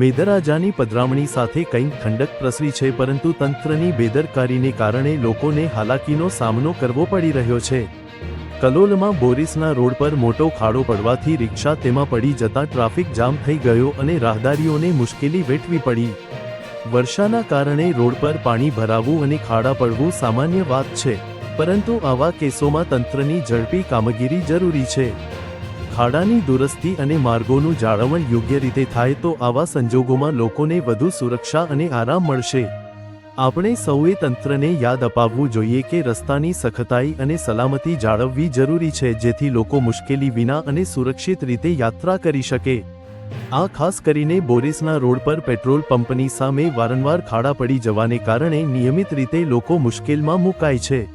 મેઘરાજાની પધરામણી સાથે કંઈક ઠંડક પ્રસરી છે, પરંતુ તંત્રની બેદરકારીને કારણે લોકોને હાલાકીનો સામનો કરવો પડી રહ્યો છે. કલોલમાં બોરિસના રોડ પર મોટો ખાડો પડવાથી રિક્ષા તેમાં પડી જતા ટ્રાફિક જામ થઈ ગયો અને રાહદારીઓને મુશ્કેલી વેઠવી પડી. વર્ષાના કારણે રોડ પર પાણી ભરાવું અને ખાડા પડવું સામાન્ય વાત છે, પરંતુ આવા કેસોમાં તંત્રની ઝડપી કામગીરી જરૂરી છે. ખાડાની દુરસ્તી અને માર્ગોનું જાળવણ યોગ્ય રીતે થાય તો આવા સંજોગોમાં લોકોને વધુ સુરક્ષા અને આરામ મળશે. આપણે સૌએ તંત્રને યાદ અપાવવું જોઈએ કે રસ્તાની સખતાઈ અને સલામતી જાળવવી જરૂરી છે જેથી લોકો મુશ્કેલી વિના અને સુરક્ષિત રીતે યાત્રા કરી શકે. આ ખાસ કરીને બોરિસના રોડ પર પેટ્રોલ પંપની સામે વારંવાર ખાડા પડી જવાને કારણે નિયમિત રીતે લોકો મુશ્કેલમાં મુકાય છે.